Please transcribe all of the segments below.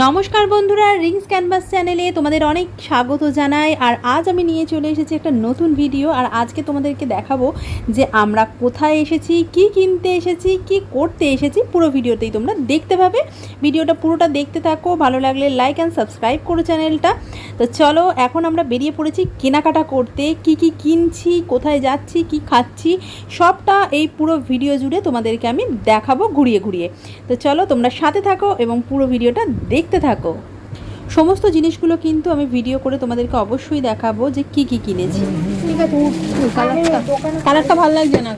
নমস্কার বন্ধুরা Rings canvas চ্যানেলে তোমাদের অনেক স্বাগত জানাই। আর আজ আমি নিয়ে চলে এসেছি একটা নতুন ভিডিও আর আজকে তোমাদেরকে দেখাবো যে আমরা কোথায় এসেছি, কি কিনতে এসেছি, কি করতে এসেছি। পুরো ভিডিওতেই তোমরা দেখতে পাবে। ভিডিওটা পুরোটা দেখতে থাকো, ভালো লাগলে লাইক অ্যান্ড সাবস্ক্রাইব করো চ্যানেলটা তো চলো, এখন আমরা বেরিয়ে পড়েছি কেনাকাটা করতে, কি কি কিনছি, কোথায় যাচ্ছি, কি খাচ্ছি, সবটা এই পুরো ভিডিও জুড়ে তোমাদেরকে আমি দেখাবো ঘুরিয়ে ঘুরিয়ে। তো চলো, তোমরা সাথে থাকো এবং পুরো ভিডিওটা দেখতে থাকো। সমস্ত জিনিসগুলো কিন্তু আমি ভিডিও করে তোমাদেরকে অবশ্যই দেখাবো যে কি কি কিনেছি। ঠিক আছে কালারটা ভালো লাগছে না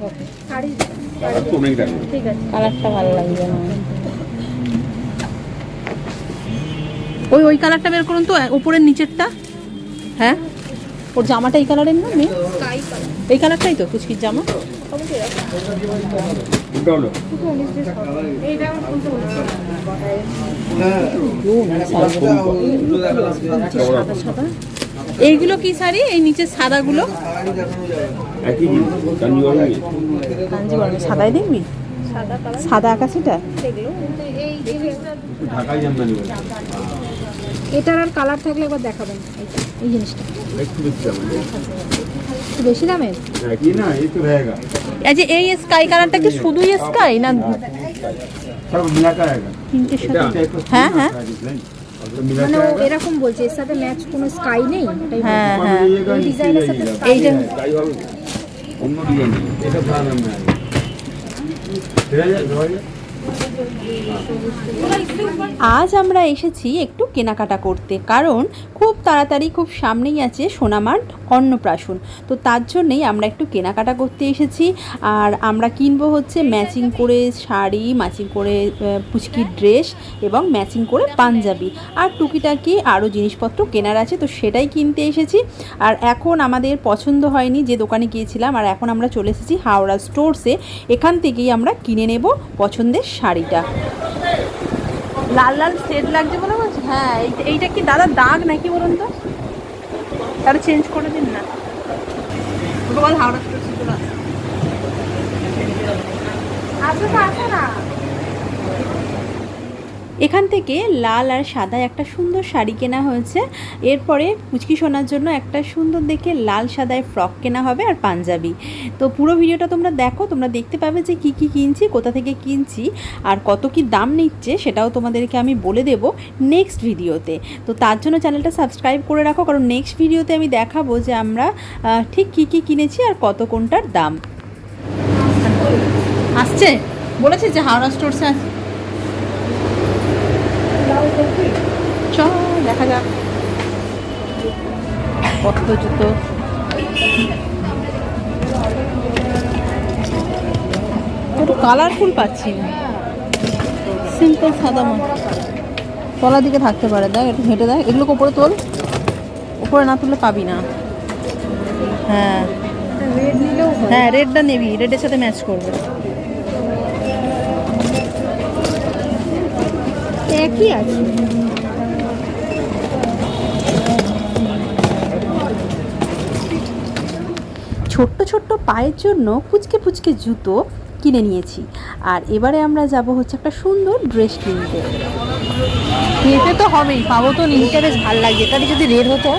কালারটা ভালো লাগছে না। ওই ওই কালারটা বের করুন তো উপরের নিচেরটা। হ্যাঁ? ওর জামাটা এই কালারের না মেয়ে? এই কালারটাই তো কুচকির জামা? সাদা সাদা এইগুলো কি শাড়ি? এই নিচের সাদাগুলো? সাদাই দেখবি? সাদা কালার। সাদা আকাশিটা? এটার আর কালার থাকলে একবার দেখাবেন। এইটা এই জিনিসটা। একটু বেশি দামে আচ্ছা এই স্কাই কালারটা কি শুধু স্কাই না? হ্যাঁ হ্যাঁ মানে এরকম বলছে এর সাথে ম্যাচ কোনো স্কাই নেই? হ্যাঁ হ্যাঁ। ডিজাইনের সাথে এইটা অন্য ডিজাইন এটা আজ আমরা এসেছি একটু কেনাকাটা করতে কারণ খুব তাড়াতাড়ি খুব সামনেই আছে সোনামার অন্নপ্রাশন। তো তার জন্যেই আমরা একটু কেনাকাটা করতে এসেছি আর আমরা কিনবো হচ্ছে ম্যাচিং করে শাড়ি ম্যাচিং করে আহ, পুচকির ড্রেস এবং ম্যাচিং করে পাঞ্জাবি। আর টুকিটাকি আরও জিনিসপত্র কেনার আছে তো সেটাই কিনতে এসেছি। আর এখন আমাদের পছন্দ হয়নি যে দোকানে গিয়েছিলাম আর এখন আমরা চলে এসেছি হাওড়া স্টোরসে। এখান থেকেই আমরা কিনে নেব পছন্দের শাড়িটা। লাল লাল সেট লাগছে বলে বলছি? হ্যাঁ এইটা- কি দাদা দাগ নাকি বলুন তো? তাহলে চেঞ্জ করে দিন না। বল হাওড়া আসো। আসো না আসো না। এখান থেকে লাল আর সাদা একটা সুন্দর শাড়ি কেনা হয়েছে। এরপরে পুচকি সোনার জন্য একটা সুন্দর দেখে লাল সাদায় ফ্রক কেনা হবে আর পাঞ্জাবি। তো পুরো ভিডিওটা তোমরা দেখো, তোমরা দেখতে পাবে যে কি কি কিনছি, কোথা থেকে কিনছি আর কত কি দাম নিচ্ছে সেটাও তোমাদেরকে আমি বলে দেব নেক্সট ভিডিওতে। তো তার জন্য চ্যানেলটা সাবস্ক্রাইব করে রাখো, কারণ নেক্সট ভিডিওতে আমি দেখাবো যে আমরা ঠিক কি কি কিনেছি আর কত কোনটার দাম। আসছে? বলেছে যে হাওড়া স্টোরসে আছে। চ দেখা যাক। কত জুতো। একটু কালারফুল পাচ্ছি না। সিম্পল সাদা মতো তলার দিকে থাকতে পারে। দেখ একটু হেঁটে দেখ। এগুলোকে ওপরে তোল। ওপরে না তুললে পাবি না। হ্যাঁ। হ্যাঁ। রেডটা নেবি। রেডের সাথে ম্যাচ করবে। একই আছে? ছোট্ট ছোট্ট পায়ের জন্য পুচকে পুচকে জুতো কিনে নিয়েছি। আর এবারে আমরা যাব হচ্ছে একটা সুন্দর ড্রেস কিনতে। নিতে তো হবেই পাবো তো নিতে বেশ ভালো লাগছে এটাতে যদি রেড হতো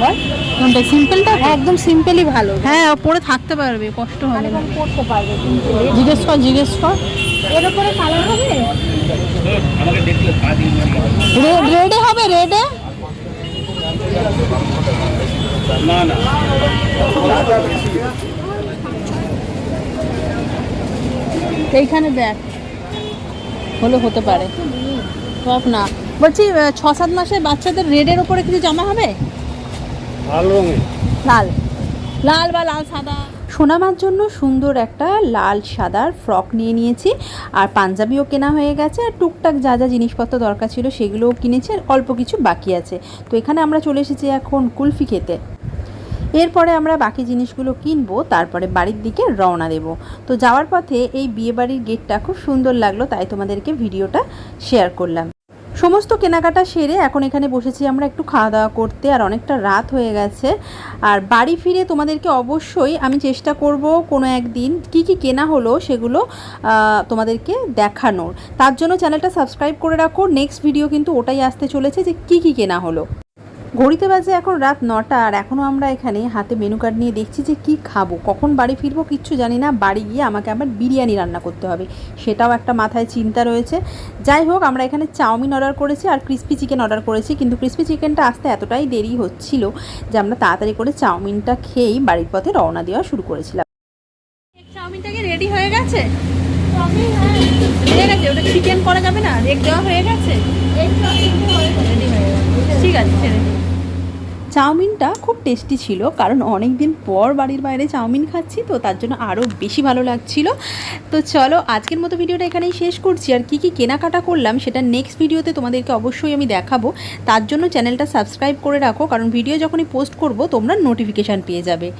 বল। কোনটা সিম্পলটা? একদম সিম্পলই ভালো। হ্যাঁ পরে থাকতে পারবে কষ্ট হবে না। এরকম করতে পারবে জিজ্ঞেস কর জিজ্ঞেস কর। এর উপরে কালার হবে? রেড রেডে? হবে রেডে এইখানে দেখ হলে হতে পারে। সব না। বলছি ছ সাত মাসের বাচ্চাদের রেডের ওপরে কিছু জামা হবে? লাল রঙে লাল। লাল বা লাল সাদা? সোনামার জন্য সুন্দর একটা লাল সাদার ফ্রক নিয়ে নিয়েছি। আর পাঞ্জাবিও কেনা হয়ে গেছে, আর টুকটাক যা যা জিনিসপত্র দরকার ছিল সেগুলোও কিনেছি, আর অল্প কিছু বাকি আছে। তো এখানে আমরা চলে এসেছি এখন কুলফি খেতে। এরপরে আমরা বাকি জিনিসগুলো কিনবো, তারপরে বাড়ির দিকে রওনা দেব। তো যাওয়ার পথে এই বিয়েবাড়ির গেটটা খুব সুন্দর লাগল, তাই তোমাদেরকে ভিডিওটা শেয়ার করলাম। সমস্ত কেনাকাটা সেরে এখন এখানে বসেছি আমরা একটু খাওয়া দাওয়া করতে, আর অনেকটা রাত হয়ে গেছে। আর বাড়ি ফিরে তোমাদেরকে অবশ্যই আমি চেষ্টা করব কোনো একদিন কি কি কেনা হলো সেগুলো তোমাদেরকে দেখানোর। তার জন্য চ্যানেলটা সাবস্ক্রাইব করে রাখো। নেক্সট ভিডিও কিন্তু ওটাই আসতে চলেছে যে কি কি কেনা হলো। ঘড়িতে বাজে এখন রাত নটা আর এখনও আমরা এখানে হাতে মেনু কার্ড নিয়ে দেখছি যে কি খাব কখন বাড়ি ফিরবো কিচ্ছু জানি না বাড়ি গিয়ে আমাকে আবার বিরিয়ানি রান্না করতে হবে সেটাও একটা মাথায় চিন্তা রয়েছে। যাই হোক আমরা এখানে চাউমিন অর্ডার করেছি আর ক্রিস্পি চিকেন অর্ডার করেছি কিন্তু ক্রিস্পি চিকেনটা আসতে এতটাই দেরি হচ্ছিল যে আমরা তাড়াতাড়ি করে চাউমিনটা খেয়েই বাড়ির পথে রওনা দেওয়া শুরু করেছিলাম। চাউমিনটাকে রেডি হয়ে গেছে? হয়ে গেছে ওটা চিকেন করা যাবে না দেওয়া হয়ে গেছে? ঠিক আছে ছেড়ে। চাউমিনটা খুব টেস্টি ছিল, কারণ অনেক দিন পর বাড়ির বাইরে চাউমিন খাচ্ছি, তো তার জন্য আরও বেশি ভালো লাগছিল। তো চলো, আজকের মতো ভিডিওটা এখানেই শেষ করছি। আর কি কি কেনাকাটা করলাম সেটা নেক্সট ভিডিওতে তোমাদেরকে অবশ্যই আমি দেখাবো। তার জন্য চ্যানেলটা সাবস্ক্রাইব করে রাখো, কারণ ভিডিও যখনই পোস্ট করব, তোমরা নোটিফিকেশান পেয়ে যাবে।